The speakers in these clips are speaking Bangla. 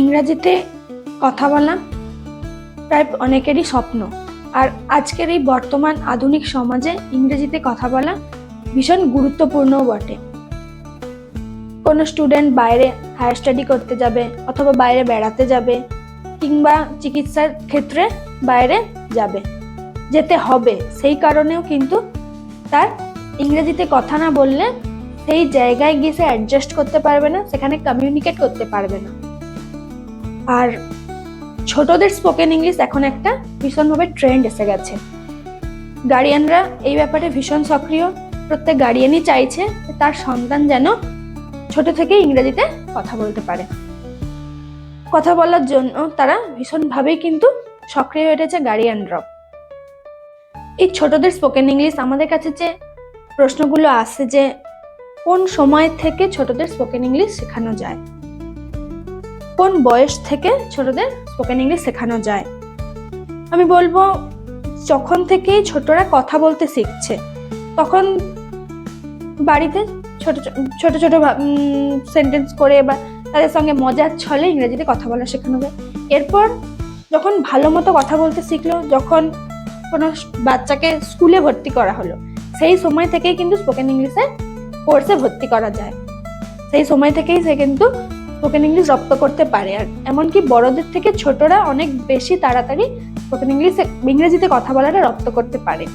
ইংরাজিতে কথা বলা প্রায় অনেকেরই স্বপ্ন। আর আজকের এই বর্তমান আধুনিক সমাজে ইংরেজিতে কথা বলা ভীষণ গুরুত্বপূর্ণও বটে। কোনো স্টুডেন্ট বাইরে হায়ার স্টাডি করতে যাবে অথবা বাইরে বেড়াতে যাবে কিংবা চিকিৎসার ক্ষেত্রে বাইরে যাবে, যেতে হবে। সেই কারণেও কিন্তু তার ইংরেজিতে কথা না বললে সেই জায়গায় গিয়ে সে অ্যাডজাস্ট করতে পারবে না, সেখানে কমিউনিকেট করতে পারবে না। আর ছোটদের স্পোকেন ইংলিশ এখন একটা ভীষণভাবে ট্রেন্ড এসে গেছে। গার্ডিয়ানরা এই ব্যাপারে ভীষণ সক্রিয়। প্রত্যেক গার্ডিয়ানই চাইছে তার সন্তান যেন ছোট থেকে ইংরেজিতে কথা বলতে পারে। কথা বলার জন্য তারা ভীষণভাবেই কিন্তু সক্রিয় হয়ে উঠেছে গার্ডিয়ানরাও এই ছোটদের স্পোকেন ইংলিশ আমাদের কাছে যে প্রশ্নগুলো আসে যে কোন সময় থেকে ছোটদের স্পোকেন ইংলিশ শেখানো যায়? কোন বয়স থেকে ছোটদের স্পোকেন ইংলিশ শেখানো যায়? আমি বলব, যখন থেকেই ছোটরা কথা বলতে শিখছে, তখন বাড়িতে ছোট ছোট- ছোট সেন্টেন্স করে বা তাদের সঙ্গে মজার ছলে ইংরেজিতে কথা বলা শেখানো যায়। এরপর যখন ভালো মতো কথা বলতে শিখলো, যখন কোনো বাচ্চাকে স্কুলে ভর্তি করা হলো, সেই সময় থেকেই কিন্তু স্পোকেন ইংলিশে কোর্সে ভর্তি করা যায়। সেই সময় থেকেই সে কিন্তু স্পোকেন ইংলিশ রপ্ত করতে পারে। আর এমনকি বড়দের থেকে ছোটরা অনেক বেশি তাড়াতাড়ি স্পোকেন ইংলিশ ইংরেজিতে কথা বলাটা রপ্ত করতে পারে।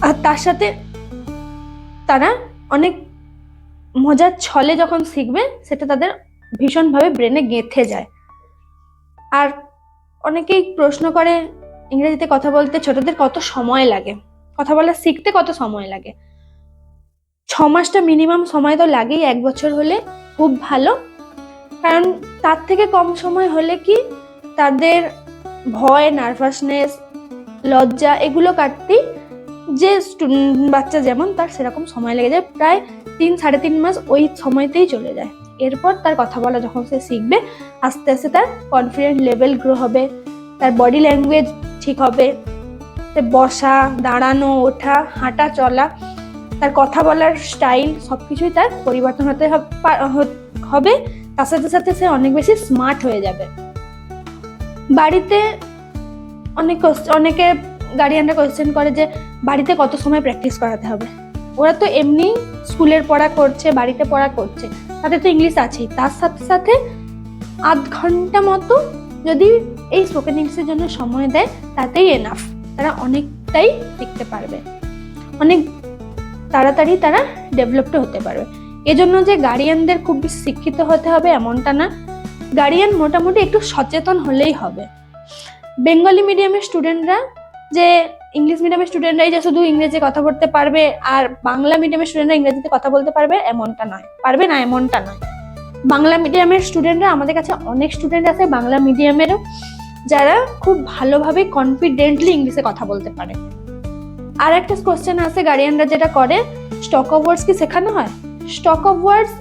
আর তার সাথে তারা অনেক মজার ছলে যখন শিখবে, সেটা তাদের ভীষণভাবে ব্রেনে গেঁথে যায়। আর অনেকেই প্রশ্ন করে, ইংরেজিতে কথা বলতে ছোটদের কত সময় লাগে? কথা বলা শিখতে কত সময় লাগে? ছ মাসটা মিনিমাম সময় তো লাগেই, এক বছর হলে। খুব ভালো। কারণ তার থেকে কম সময় হলে কি তাদের ভয় নার্ভাসনেস লজ্জা এগুলো কাটতেই যে বাচ্চা যেমন তার সেরকম সময় লেগে যায়। প্রায় তিন, সাড়ে তিন মাস ওই সময়তেই চলে যায়। এরপর তার কথা বলা যখন সে শিখবে, আস্তে আস্তে তার কনফিডেন্ট লেভেল গ্রো হবে, তার বডি ল্যাঙ্গুয়েজ ঠিক হবে। বসা, দাঁড়ানো, ওঠা, হাঁটা, চলা তার কথা বলার স্টাইল সব কিছুই তার পরিবর্তন হতে হবে তার সাথে সাথে সে অনেক বেশি স্মার্ট হয়ে যাবে। বাড়িতে অনেক অনেকে গার্ডিয়ানরা কোয়েশ্চেন করে যে, বাড়িতে কত সময় প্র্যাকটিস করাতে হবে? ওরা তো এমনি স্কুলের পড়া করছে, বাড়িতে পড়া করছে। তাতে তো ইংলিশ আছেই। তার সাথে সাথে আধ ঘণ্টা মতো যদি এই স্পোকেন ইংলিশের জন্য সময় দেয়, তাতেই এনাফ তারা অনেকটাই শিখতে পারবে। অনেক তাড়াতাড়ি তারা ডেভেলপড হতে পারবে। এজন্য যে গার্ডিয়ানদের খুব বেশি শিক্ষিত হতে হবে এমনটা না। গার্ডিয়ান মোটামুটি একটু সচেতন হলেই হবে। বেঙ্গলি মিডিয়ামের স্টুডেন্টরা যে, ইংলিশ মিডিয়ামের স্টুডেন্টরাই যে শুধু ইংরেজি কথা বলতে পারবে আর বাংলা মিডিয়ামের স্টুডেন্টরা ইংরেজিতে কথা বলতে পারবে এমনটা নয়। পারবে না এমনটা নয়। বাংলা মিডিয়ামের স্টুডেন্টরা আমাদের কাছে অনেক স্টুডেন্ট আছে বাংলা মিডিয়ামেরও, যারা খুব ভালোভাবে কনফিডেন্টলি ইংলিশে কথা বলতে পারে। আর একটা কোশ্চেন আছে গার্ডিয়ানরা যেটা করে স্টক অফ ওয়ার্ডস কি শেখানো হয়? স্টক অফ ওয়ার্ডস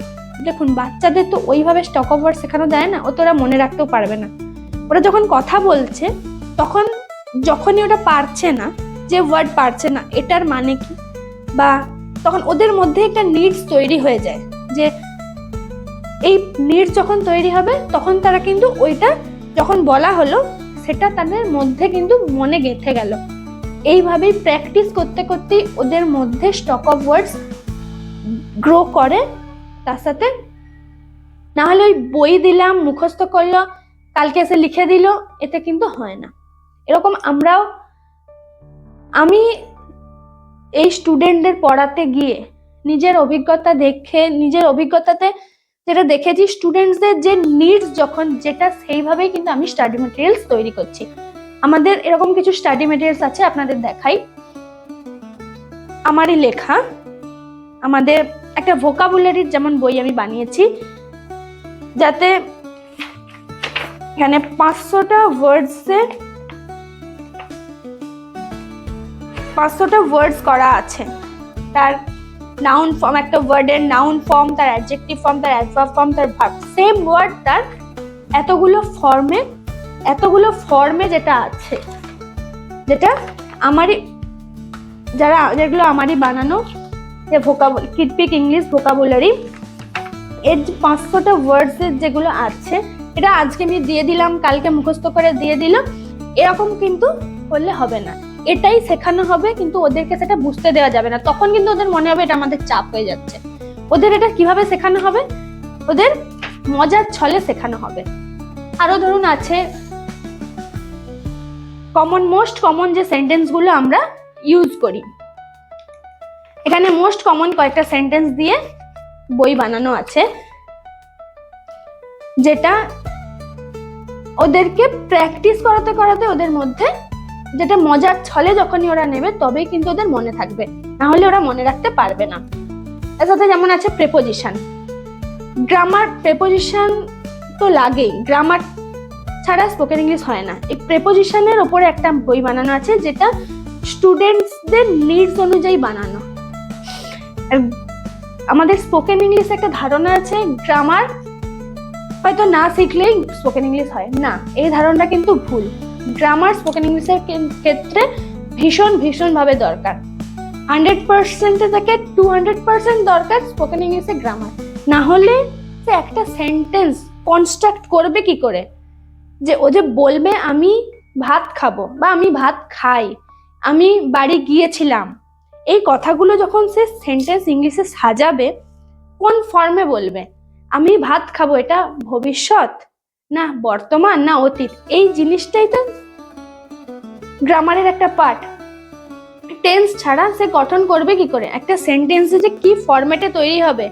দেখুন, বাচ্চাদের তো ওইভাবে স্টক অফ ওয়ার্ডস শেখানো যায় না, ও তো ওরা মনে রাখতেও পারবে না। ওরা যখন কথা বলছে, তখন যখনই ওটা পারছে না, যে ওয়ার্ড পারছে না, এটার মানে কি? বা তখন ওদের মধ্যে একটা নিডস তৈরি হয়ে যায়, যে এই নিডস যখন তৈরি হবে, তখন তারা কিন্তু ওইটা যখন বলা হলো, সেটা তাদের মধ্যে কিন্তু মনে গেঁথে গেল। এইভাবেই প্র্যাকটিস করতে করতেই ওদের মধ্যে স্টক অফ ওয়ার্ডস গ্রো করে, তার সাথে না হলে ওই বই দিলাম, মুখস্থ করল, কালকে এসে লিখে দিল, এতে কিন্তু হয় না। এরকম আমরাও, আমি এই স্টুডেন্টদের পড়াতে গিয়ে, নিজের অভিজ্ঞতা দেখে, নিজের অভিজ্ঞতাতে যেটা দেখেছি স্টুডেন্টসদের যে নিডস যখন, যেটা সেইভাবেই কিন্তু আমি স্টাডি মেটেরিয়ালস তৈরি করছি। আমাদের এরকম কিছু স্টাডি মেটেরিয়ালস আছে, আপনাদের দেখাই। আমারই লেখা। আমাদের একটা ভোকাবুলারির যেমন বই আমি বানিয়েছি, যাতে এখানে পাঁচশোটা ওয়ার্ডসে পাঁচশোটা ওয়ার্ডস করা আছে। তার নাউন ফর্ম একটা ওয়ার্ডের নাউন ফর্ম তার অ্যাডজেক্টিভ ফর্ম তার অ্যাডভার্ব ফর্ম তার ভার্ব সেম ওয়ার্ড তার এতগুলো ফর্মে এতগুলো ফর্মে যেটা আছে, যেটা আমারই, যারা যেগুলো আমারই বানানো, যে ভোকাবুল কিডপিক ইংলিশ ভোকাবুলারি এর যে পাঁচশোটা ওয়ার্ডসের যেগুলো আছে, এটা আজকে আমি দিয়ে দিলাম, কালকে মুখস্থ করে দিয়ে দিলাম, এরকম কিন্তু করলে হবে না। এটাই শেখানো হবে, কিন্তু ওদেরকে সেটা বুঝতে দেওয়া যাবে না। তখন কিন্তু ওদের মনে হবে এটা আমাদের চাপ হয়ে যাচ্ছে। ওদের এটা কীভাবে শেখানো হবে? ওদের মজার ছলে শেখানো হবে। আরও ধরুন আছে কমন মোস্ট কমন যে সেন্টেন্সগুলো আমরা ইউজ করি। এখানে মোস্ট কমন কয়েকটা সেন্টেন্স দিয়ে বই বানানো আছে, যেটা ওদেরকে প্র্যাকটিস করাতে করাতে ওদের মধ্যে যেটা মজার ছলে যখনই ওরা নেবে তবেই কিন্তু ওদের মনে থাকবে, না হলে ওরা মনে রাখতে পারবে না। এর সাথে যেমন আছে প্রেপোজিশন গ্রামার প্রেপোজিশন তো লাগেই। গ্রামার ছাড়া স্পোকেন ইংলিশ হয় না। এই প্রেপোজিশনের ওপরে একটা বই বানানো আছে, যেটা স্টুডেন্টসদের নিডস অনুযায়ী বানানো। আমাদের স্পোকেন ইংলিশ একটা ধারণা আছে গ্রামার হয়তো না শিখলেই স্পোকেন ইংলিশ হয়। না, এই ধারণাটা কিন্তু ভুল। গ্রামার স্পোকেন ইংলিশের ক্ষেত্রে ভীষণ, ভীষণভাবে দরকার। হান্ড্রেড পার্সেন্টে থেকে টু হান্ড্রেড পার্সেন্ট দরকার স্পোকেন ইংলিশে গ্রামার না হলে একটা সেন্টেন্স কনস্ট্রাক্ট করবে কি করে? যে ও যে বলবে আমি ভাত খাব বা আমি ভাত খাই, আমি বাড়ি গিয়েছিলাম, এই কথাগুলো যখন সে সেন্টেন্স ইংলিশে সাজাবে, কোন ফর্মে বলবে? আমি ভাত খাব, এটা ভবিষ্যৎ? না, বর্তমান, না অতীত? এই জিনিসটাই তো গ্রামারের একটা পার্ট টেন্স ছাড়া সে গঠন করবে কি করে? একটা সেন্টেন্সে যে কি ফরম্যাটে তৈরি হবে?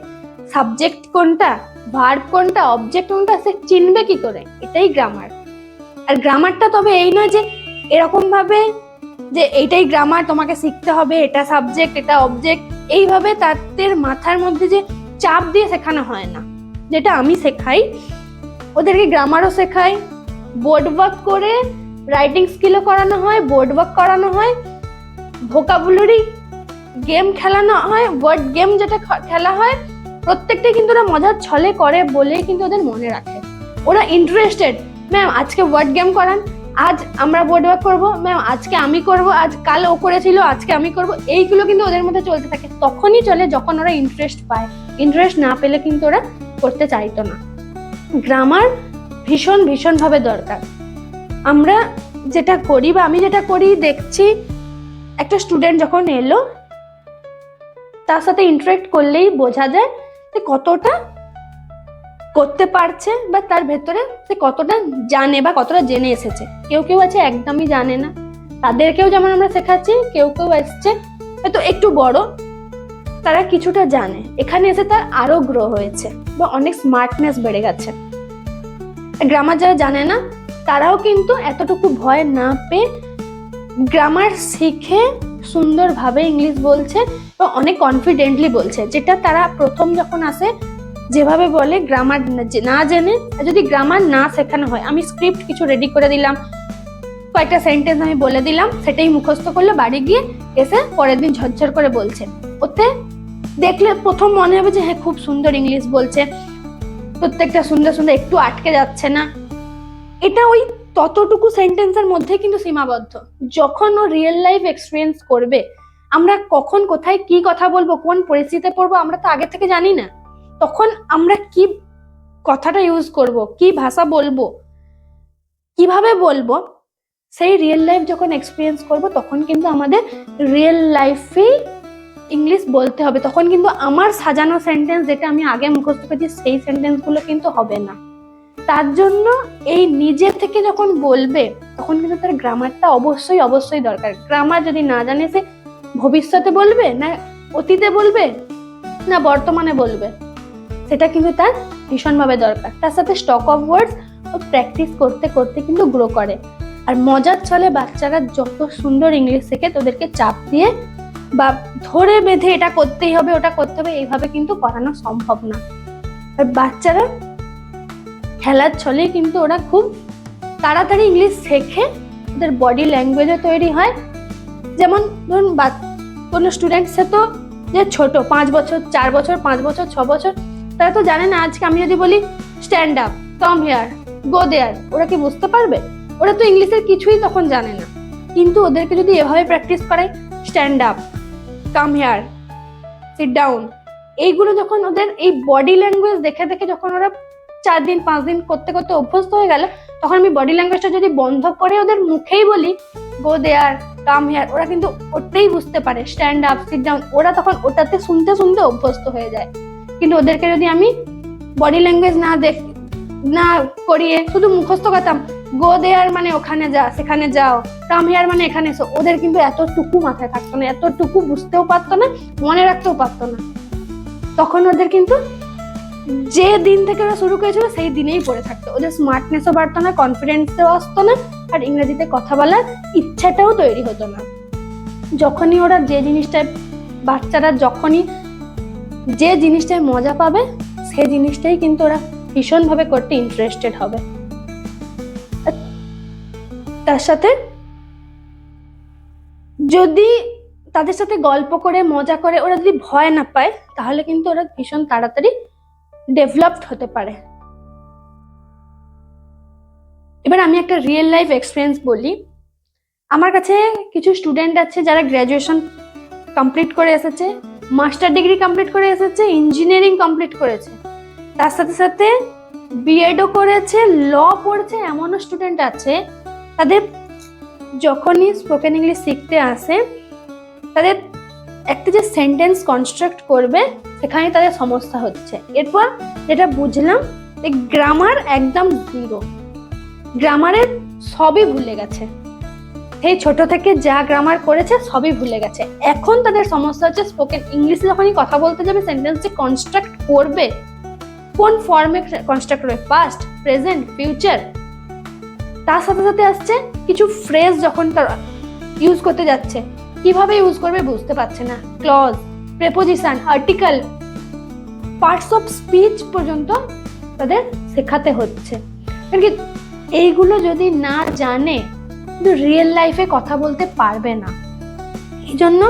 সাবজেক্ট কোনটা? ভার্ব কোনটা? অবজেক্ট কোনটা? সে চিনবে কি করে? এটাই গ্রামার আর গ্রামারটা তবে এই নয় যে এরকম ভাবে যে এইটাই গ্রামার তোমাকে শিখতে হবে, এটা সাবজেক্ট এটা অবজেক্ট এইভাবে তাদের মাথার মধ্যে যে চাপ দিয়ে শেখানো হয় না। যেটা আমি শেখাই, ওদেরকে গ্রামারও শেখাই বোর্ড ওয়ার্ক করে রাইটিং স্কিলও করানো হয় বোর্ড ওয়ার্ক করানো হয় ভোকাবুলারি গেম খেলানো হয় ওয়ার্ড গেম যেটা খেলা হয়, প্রত্যেকটাই কিন্তু ওরা মজার ছলে করে বলেই কিন্তু ওদের মনে রাখে। ওরা ইন্টারেস্টেড ম্যাম আজকে ওয়ার্ড গেম করান। আজ আমরা বোর্ড ওয়ার্ক করব। ম্যাম আজকে আমি করব। আজ কাল ও করেছিল, আজকে আমি করব। এইগুলো কিন্তু ওদের মধ্যে চলতে থাকে। তখনই চলে যখন ওরা ইন্টারেস্ট পায়। ইন্টারেস্ট না পেলে কিন্তু ওরা করতে চাইতো না। গ্রামার ভীষণ, ভীষণভাবে দরকার। আমরা যেটা করি বা আমি যেটা করি, দেখছি একটা স্টুডেন্ট যখন এলো, তার সাথে ইন্টারেক্ট করলেই বোঝা যায় যে কতটা করতে পারছে বা তার ভেতরে সে কতটা জানে বা কতটা জেনে এসেছে। কেউ কেউ আছে একদমই জানে না। তাদেরকেও যেমন আমরা শেখাচ্ছি, কেউ কেউ এসছে। হয়তো একটু বড়, তারা কিছুটা জানে। এখানে এসে তার আরও গ্রো হয়েছে বা অনেক স্মার্টনেস বেড়ে গেছে। গ্রামার যারা জানে না, তারাও কিন্তু এতটুকু ভয় না পেয়ে গ্রামার শিখে সুন্দরভাবে ইংলিশ বলছে এবং অনেক কনফিডেন্টলি বলছে। যেটা তারা প্রথম যখন আসে যেভাবে বলে গ্রামার না জেনে, যদি গ্রামার না শেখানো হয়, আমি স্ক্রিপ্ট কিছু রেডি করে দিলাম। কয়েকটা সেন্টেন্স আমি বলে দিলাম, সেটাই মুখস্থ করল, বাড়ি গিয়ে এসে পরের দিন ঝরঝর করে বলছে। ওতে দেখলে প্রথম মনে হবে যে হ্যাঁ খুব সুন্দর ইংলিশ বলছে। প্রত্যেকটা সুন্দর সুন্দর, একটু আটকে যাচ্ছে না। এটা ওই ততটুকু সেন্টেন্সের মধ্যে কিন্তু সীমাবদ্ধ। যখন ও রিয়েল লাইফ এক্সপিরিয়েন্স করবে, আমরা কখন কোথায় কি কথা বলব, কোন পরিস্থিতিতে পড়ব, আমরা তো আগে থেকে জানি না। তখন আমরা কি কথাটা ইউজ করব? কি ভাষা বলব? কীভাবে বলব? সেই রিয়েল লাইফ যখন এক্সপিরিয়েন্স করব, তখন কিন্তু আমাদের রিয়েল লাইফেই ইংলিশ বলতে হবে। তখন কিন্তু আমার সাজানো সেন্টেন্স যেটা আমি আগে মুখস্থ করেছি, সেই সেন্টেন্সগুলো কিন্তু হবে না। তার জন্য এই নিজে থেকে যখন বলবে, তখন কিন্তু তার গ্রামারটা অবশ্যই অবশ্যই দরকার। গ্রামার যদি না জানে, সে ভবিষ্যতে বলবে না অতীতে বলবে না বর্তমানে বলবে? সেটা কিন্তু তার ভীষণভাবে দরকার। তার সাথে স্টক অফ ওয়ার্ডস ও প্র্যাকটিস করতে করতে কিন্তু গ্রো করে। আর মজার ছলে বাচ্চারা যত সুন্দর ইংলিশ শেখে, তোদেরকে চাপ দিয়ে বা ধরে বেঁধে এটা করতেই হবে, ওটা করতে হবে, এইভাবে কিন্তু করানো সম্ভব না। আর বাচ্চারা খেলার ছলে কিন্তু ওরা খুব তাড়াতাড়ি ইংলিশ শেখে, ওদের বডি ল্যাঙ্গুয়েজও তৈরি হয়। যেমন ধরুন কোনো স্টুডেন্টসে তো যে ছোট, পাঁচ বছর, চার বছর, পাঁচ বছর, ছ বছর তারা তো জানে না, আজকে আমি যদি বলি stand up come here go there ওরা কি বুঝতে পারবে? ওরা তো ইংলিশের কিছুই তখন জানে না। কিন্তু ওদেরকে যদি এভাবে প্র্যাকটিস করাই stand up come here sit down এইগুলো যখন ওদের এই বডি ল্যাঙ্গুয়েজ দেখে দেখে যখন ওরা চার দিন, পাঁচ দিন করতে করতে অভ্যস্ত হয়ে গেল, তখন আমি বডি ল্যাঙ্গুয়েজটা যদি বন্ধ করে ওদের মুখেই বলি গো দেয়ার কাম হেয়ার ওরা কিন্তু ওটাই বুঝতে পারে স্ট্যান্ড আপ সিট ডাউন ওরা তখন ওটাতে শুনতে শুনতে অভ্যস্ত হয়ে যায়। কিন্তু ওদেরকে যদি আমি বডি ল্যাঙ্গুয়েজ না দেখ, না করিয়ে শুধু মুখস্থ করতাম গো দেয়ার মানে ওখানে যা, সেখানে যাও কাম হেয়ার মানে এখানে এসো, ওদের কিন্তু এতটুকু মাথায় থাকতো না, এতটুকু বুঝতেও পারতো না, মনে রাখতেও পারতো না। তখন ওদের কিন্তু যে দিন থেকে ওরা শুরু করেছিল, সেই দিনেই পড়ে থাকতো। ওদের স্মার্টনেসও বাড়তো না কনফিডেন্সও আসতো না, আর ইংরেজিতে কথা বলার ইচ্ছাটাও তৈরি হতো না। যখনই ওরা যে জিনিসটায়, বাচ্চারা যখনই যে জিনিসটায় মজা পাবে সেই জিনিসটাই কিন্তু ওরা ভীষণভাবে করতে ইন্টারেস্টেড হবে। তার সাথে যদি তাদের সাথে গল্প করে, মজা করে, ওরা যদি ভয় না পায়, তাহলে কিন্তু ওরা ভীষণ তাড়াতাড়ি ডেভেলপড হতে পারে। এবার আমি একটা রিয়েল লাইফ এক্সপিরিয়েন্স বলি। আমার কাছে কিছু স্টুডেন্ট আছে যারা গ্র্যাজুয়েশন কমপ্লিট করে এসেছে। মাস্টার ডিগ্রি কমপ্লিট করে এসেছে, ইঞ্জিনিয়ারিং কমপ্লিট করেছে। তার সাথে সাথে বিএডও করেছে ল পড়ছে, এমনও স্টুডেন্ট আছে। তাদের যখনই স্পোকেন ইংলিশ শিখতে আসে, তাদের একটা যে সেন্টেন্স কনস্ট্রাক্ট করবে সেখানে তাদের সমস্যা হচ্ছে। এরপর যেটা বুঝলাম, যে গ্রামার একদম জিরো গ্রামারের সবই ভুলে গেছে। সেই ছোট থেকে যা গ্রামার করেছে সবই ভুলে গেছে। এখন তাদের সমস্যা হচ্ছে স্পোকেন ইংলিশে যখনই কথা বলতে যাবে সেন্টেন্স যে কনস্ট্রাক্ট করবে, কোন ফর্মে কনস্ট্রাক্ট করবে পাস্ট প্রেজেন্ট ফিউচার তার সাথে সাথে আসছে কিছু ফ্রেজ যখন তার ইউজ করতে যাচ্ছে, কীভাবে ইউজ করবে বুঝতে পারছে না। Clause preposition article parts of speech পর্যন্ত তাদের শেখাতে হচ্ছে। কারণ কি এইগুলো যদি না জানে কিন্তু রিয়েল লাইফে কথা বলতে পারবে না। এই জন্য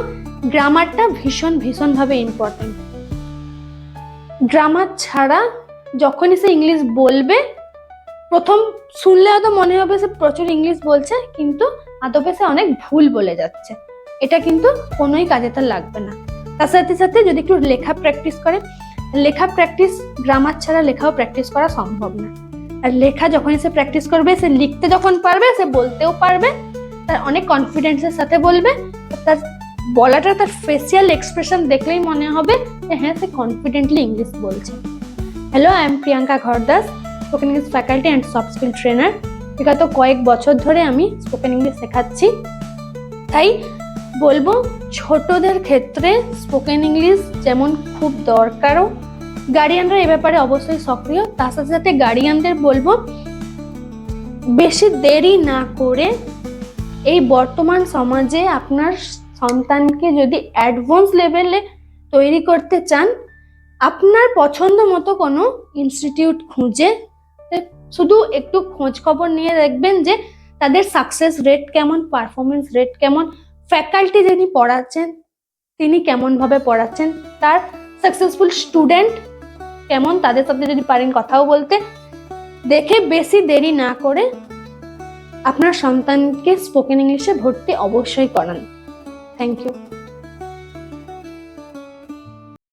গ্রামারটা ভীষণ, ভীষণভাবে ইম্পর্টেন্ট গ্রামার ছাড়া যখনই সে ইংলিশ বলবে, প্রথম শুনলে হয়তো মনে হবে সে প্রচুর ইংলিশ বলছে, কিন্তু আদপে সে অনেক ভুল বলে যাচ্ছে। এটা কিন্তু কোনোই কাজে তার লাগবে না। তার সাথে সাথে যদি একটু লেখা প্র্যাকটিস করে, লেখা প্র্যাকটিস গ্রামার ছাড়া লেখাও প্র্যাকটিস করা সম্ভব না। আর লেখা যখনই সে প্র্যাকটিস করবে, সে লিখতে যখন পারবে, সে বলতেও পারবে, তার অনেক কনফিডেন্সের সাথে বলবে, তার বলাটা তার ফেসিয়াল এক্সপ্রেশন দেখলেই মনে হবে যে হ্যাঁ সে কনফিডেন্টলি ইংলিশ বলছে। Hello I am Priyanka Ghardas spoken English faculty and soft skill trainer বিগত কয়েক বছর ধরে আমি স্পোকেন ইংলিশ শেখাচ্ছি। তাই বলব, ছোটদের ক্ষেত্রে স্পোকেন ইংলিশ যেমন খুব দরকারও গার্ডিয়ানরা এ ব্যাপারে অবশ্যই সক্রিয়। তার সাথে সাথে গার্ডিয়ানদের বলব, বেশি দেরি না করে এই বর্তমান সমাজে আপনার সন্তানকে যদি অ্যাডভান্স লেভেলে তৈরি করতে চান, আপনার পছন্দ মতো কোনো ইনস্টিটিউট খুঁজে শুধু একটু খোঁজ খবর নিয়ে দেখবেন যে তাদের সাকসেস রেট কেমন পারফরমেন্স রেট কেমন ফ্যাকাল্টি যিনি পড়াচ্ছেন, তিনি কেমনভাবে পড়াচ্ছেন, তার সাকসেসফুল স্টুডেন্ট কেমন তাদের সাথে যদি পারেন কথাও বলতে। দেখে বেশি দেরি না করে আপনার সন্তানকে স্পোকেন ইংলিশে ভর্তি অবশ্যই করান। Thank you